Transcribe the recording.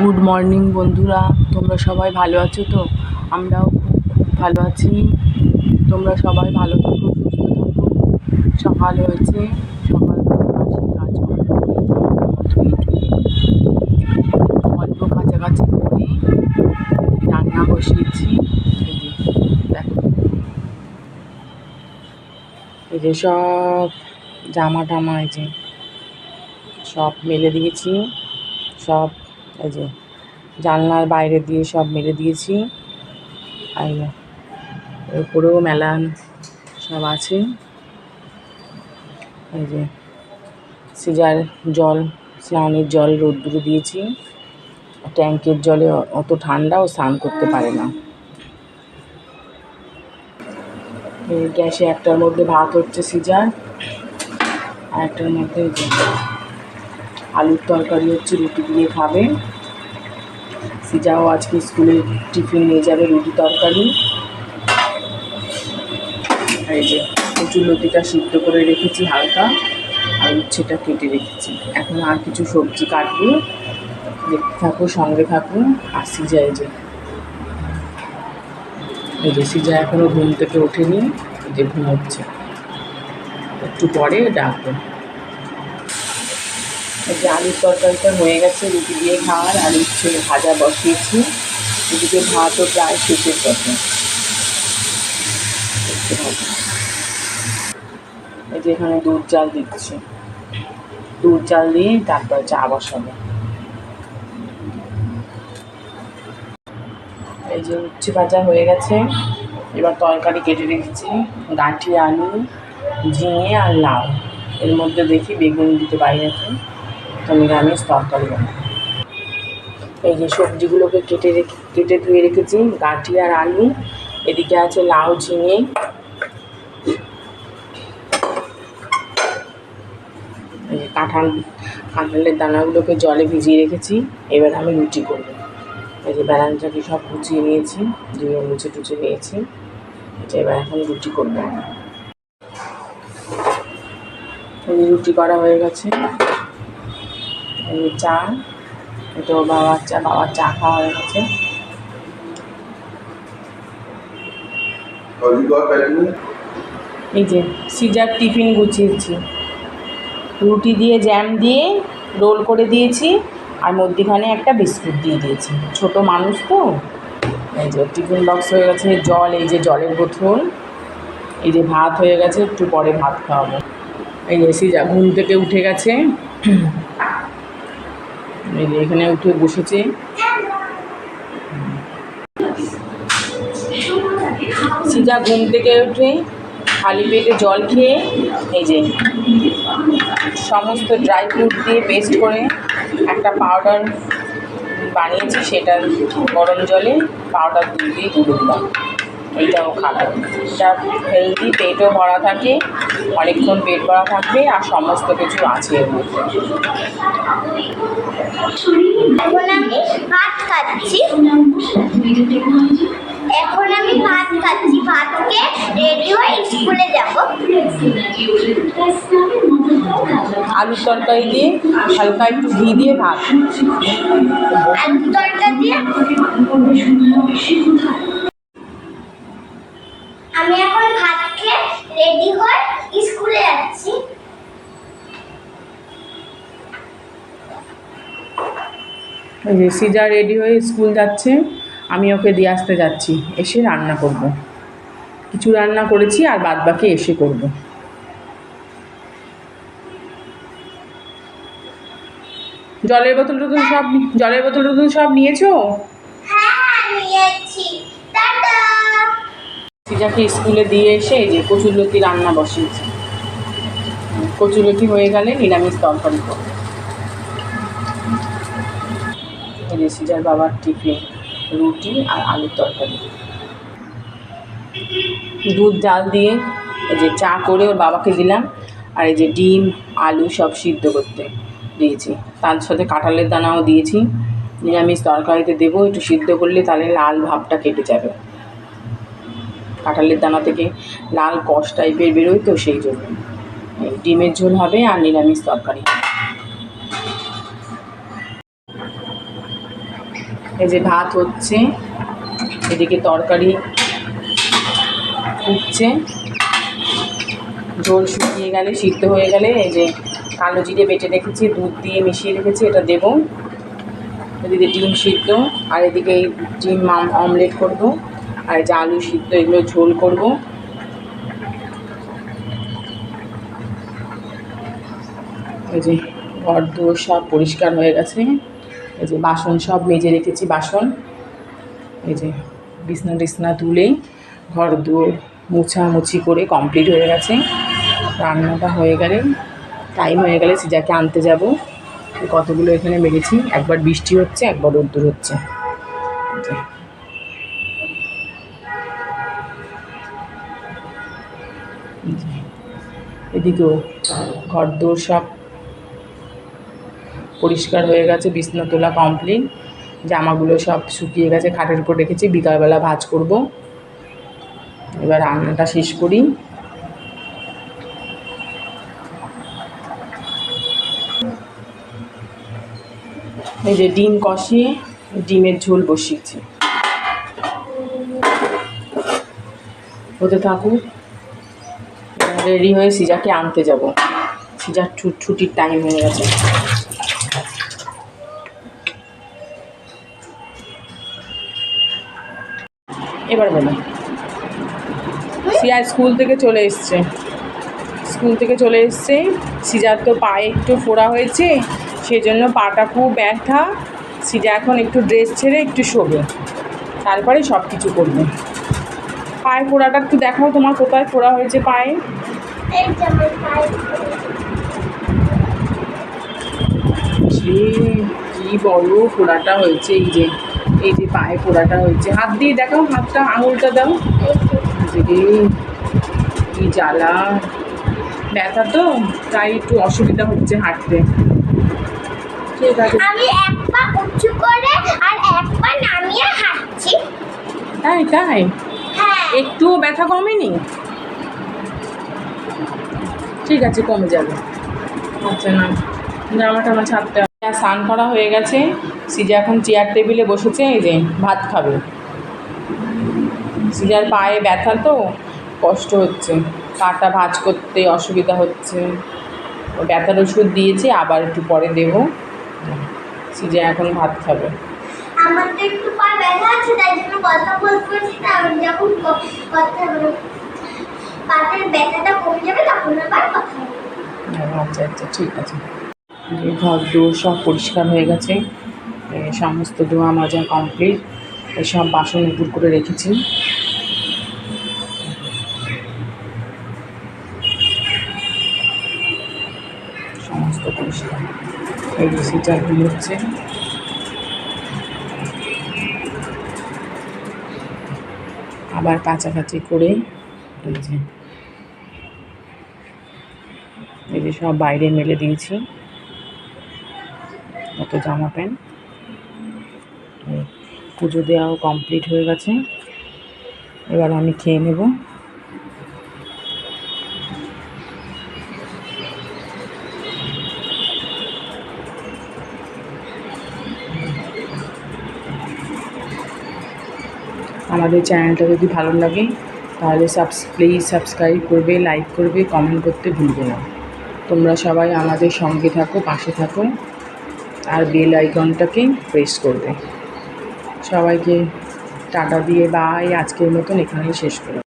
Good morning বন্ধুরা। তোমরা সবাই ভালো আছো তো? আমরাও খুব ভালো আছি। তোমরা সবাই ভালো থাকো, সুস্থ থাকো। সকাল হয়েছে। সকালবেলা অল্প কাছাকাছি করে রান্না যে সব জামা টামা এই যে সব মেলে দিয়েছি। সব এই যে জানলার বাইরে দিয়ে সব মেরে দিয়েছি। আর উপরেও মেলান সব আছে। এই যে সিজার জল, স্নানের জল, রোদ্দুরে দিয়েছি। ট্যাঙ্কের জলে অত ঠান্ডা ও স্নান করতে পারে না। গ্যাসে একটার মধ্যে ভাত হচ্ছে সিজার, আর একটার মধ্যে আলুর তরকারি হচ্ছে, রুটি দিয়ে খাবে। সিজাও আজকে স্কুলে টিফিন নিয়ে যাবে রুটি তরকারি। এই যে কচুর লতিটা সিদ্ধ করে রেখেছি হালকা। আর উচ্ছেটা কেটে রেখেছি। এখন আর কিছু সবজি কাটবো। দেখতে থাকো, সঙ্গে থাকো। আর সিজা এই যে। এই যে সিজা এখনও ঘুম থেকে ওঠেনি, যে ঘুমোচ্ছে। একটু পরে ডাকবো। যে আলুর তরকারিটা হয়ে গেছে, রুটি দিয়ে খাওয়ার, আর উচ্ছে ভাজা বসিয়েছি। এদিকে ভাতও প্রায় শেষের পথে। এই যে এখানে দুধ চাল দিচ্ছে। দুধ চাল দিয়ে তারপর চা বসাবো। এই যে উচ্ছে ভাজা হয়ে গেছে। এবার তরকারি কেটে রেখেছি। গাঁঠি আলু, ঝিঙে আর লাউ। এর মধ্যে দেখি বেগুন দিতে পারি তো নিরামিষ তরকারি বানাবো এই যে সবজিগুলোকে কেটে রেখে কেটে ধুয়ে রেখেছি, গাঁঠি আর আলু। এদিকে আছে লাউ, ঝিঙে। কাঁঠাল কাঁঠালের দানাগুলোকে জলে ভিজিয়ে রেখেছি, এবার আমি রুটি করব। এই যে ব্যালানটাকে সব কুচিয়ে নিয়েছি, ধুয়ে মুছে টুচে নিয়েছি। এটা এবার এখন রুটি করব। রুটি করা হয়ে গেছে। চা এটা ওর বাবার চা বাবার চা খাওয়া হয়ে গেছে। এই যে সিজার টিফিন গুছিয়েছি। রুটি দিয়ে জ্যাম দিয়ে রোল করে দিয়েছি আর মধ্যিখানে একটা বিস্কুট দিয়ে দিয়েছি। ছোট মানুষ তো। এই যে টিফিন বক্স হয়ে গেছে জল এই যে জলের বোতল। এই যে ভাত হয়ে গেছে একটু পরে ভাত খাওয়াবো। এই যে সিজা ঘুম থেকে উঠে গেছে। এখানে উঠে বসেছে। সিজা ঘুম থেকে উঠে খালি পেটে জল খেয়ে এই যে সমস্ত ড্রাই ফ্রুট দিয়ে পেস্ট করে একটা পাউডার বানিয়েছি, সেটা গরম জলে পাউডার দুধ দিয়ে গুলে দিলাম এইটাও খাবে এটা হেলদি পেটও ভরা থাকে অনেকক্ষণ পেট ভরা থাকবে আর সমস্ত কিছু আছে এর মধ্যে। এখন আমি ভাত খাচ্ছি। এখন আমি ভাত খাচ্ছি। ভাতকে রেডি হয়ে স্কুলে যাব। আলুর তরকারি দিয়ে হালকা একটু ঘি দিয়ে ভাত। আলু তরকা দিয়ে আমি এখন ভাত খেয়ে রেডি হয়ে স্কুলে যাচ্ছি এই যে সিজা রেডি হয়ে স্কুল যাচ্ছে আমি ওকে দিয়ে আসতে যাচ্ছি এসে রান্না করব। কিছু রান্না করেছি আর বাদ বাকি এসে করব। জলের বোতল টোতল সব জলের বোতল টোতল সব নিয়েছো হ্যাঁ হ্যাঁ নিয়েছি সিজাকে স্কুলে দিয়ে এসে যে কচুরলতি রান্না বসিয়েছি। কচুরলতি হয়ে গেলে নিরামিষ তরকারি এই সিজার বাবার টিফিন, রুটি আর আলুর তরকারি। দুধ জাল দিয়ে এই যে চা করে ওর বাবাকে দিলাম আর এই যে ডিম, আলু সব সিদ্ধ করতে দিয়েছি। তার সাথে কাঁঠালের দানাও দিয়েছি। নিরামিষ তরকারিতে দেবো, একটু সিদ্ধ করলে তাহলে লাল ভাবটা কেটে যাবে। কাঁঠালের দানা থেকে লাল কষ টাইপের বেরোয় তো সেই জন্য। ডিমের ঝোল হবে আর নিরামিষ তরকারি। এই যে ভাত হচ্ছে, এদিকে তরকারি উঠছে ঝোল শুকিয়ে গেলে, সিদ্ধ হয়ে গেলে এই যে কালো জিরে বেটে রেখেছি, দুধ দিয়ে মিশিয়ে রেখেছি, এটা দেবো। এদিকে ডিম সিদ্ধ, আর এদিকে ডিম অমলেট করব। আর যে আলু সিদ্ধ, এগুলো ঝোল করব। এই যে ঘর দুয়ার সব পরিষ্কার হয়ে গেছে। এই যে বাসন সব মেজে রেখেছি, বাসন। এই যে বিছনা টিছনা তুলে ঘর দুয়ার মুছামুছি করে কমপ্লিট হয়ে গেছে। রান্নাটা হয়ে গেলে টাইম হয়ে গেলে সিজাকে আনতে যাব। কতগুলো এখানে মেরেছি, একবার বৃষ্টি হচ্ছে, একবার রোদ্দুর হচ্ছে। এদিকেও ঘর দোর সব পরিষ্কার হয়ে গেছে, বিছনা তোলা কমপ্লিট জামাগুলো সব শুকিয়ে গেছে, খাটের উপর রেখেছি, বিকালবেলা ভাজ করব। এবার রান্নাটা শেষ করি। এই যে ডিম কষিয়ে ডিমের ঝোল বসিয়েছি। হতে থাকুক। রেডি হয়ে সিজাকে আনতে যাব। সিজার ছুট ছুটির টাইম হয়ে গেছে। এবার বলো। সিয়া স্কুল থেকে চলে এসছে। স্কুল থেকে চলে এসছে। সিজার তো পায়ে একটু ফোড়া হয়েছে, সেজন্য পাটা খুব ব্যথা। সিজা এখন একটু ড্রেস ছেড়ে একটু শোবে। তারপরে সব কিছু করবে। পায়ে ফোড়াটা একটু দেখাও তোমার কোথায় ফোড়া হয়েছে পায়ে। কি বড় ফোড়াটা হয়েছে এই যে এই যে পায়ে ফোড়াটা হয়েছে। হাত দিয়ে দেখাও হাতটা আঙুলটা দাও। যে। কি জ্বালা। ব্যথা তো তাই একটু অসুবিধা হচ্ছে হাঁটতে। ঠিক আছে। আমি এক পা উঁচু করে আর এক পা নামিয়ে হাঁটছি। তাই তাই? একটুও ব্যথা কমেনি? ঠিক আছে, কমে যাবে। আচ্ছা না, জামাটা আমার ছাড়তে। স্নান করা হয়ে গেছে। সিজা এখন চেয়ার টেবিলে বসেছে, এই যে ভাত খাবে। সিজার পায়ে ব্যথা তো, কষ্ট হচ্ছে। পাটা ভাজ করতে অসুবিধা হচ্ছে। ব্যথার ওষুধ দিয়েছি, আবার একটু পরে দেবো। সিজা এখন ভাত খাবে। আমার তো একটু পা ব্যথা আছে, তাই জন্য কথা বলতে পারছি না। আমি যখন কথা বলব পাতের ব্যথাটা কমে যাবে, তখন আবার কথা আচ্ছা আচ্ছা ঠিক আছে। ঘর দৌড় সব পরিষ্কার হয়ে গেছে। সমস্ত ধোয়া মাজা কমপ্লিট সব বাসন উপর করে রেখেছি। সমস্ত পরিষ্কার। এই সিটারগুলি হচ্ছে। আবার কাছাকাছি করে এই যে এই যে সব বাইরে মেলে দিয়েছি। কত জামা প্যান্ট। পুজো দেওয়াও কমপ্লিট হয়ে গেছে। এবার আমি খেয়ে নেব। আমাদের চ্যানেলটা যদি ভালো লাগে, তাহলে সাবস প্লিজ সাবস্ক্রাইব করবে লাইক করবে কমেন্ট করতে ভুলবে না। তোমরা সবাই আমাদের সঙ্গে থাকো, পাশে থাকো, আর বেল আইকনটাকে প্রেস করবে। সবাইকে টাটা দিয়ে বাই আজকের মতন এখানেই শেষ করো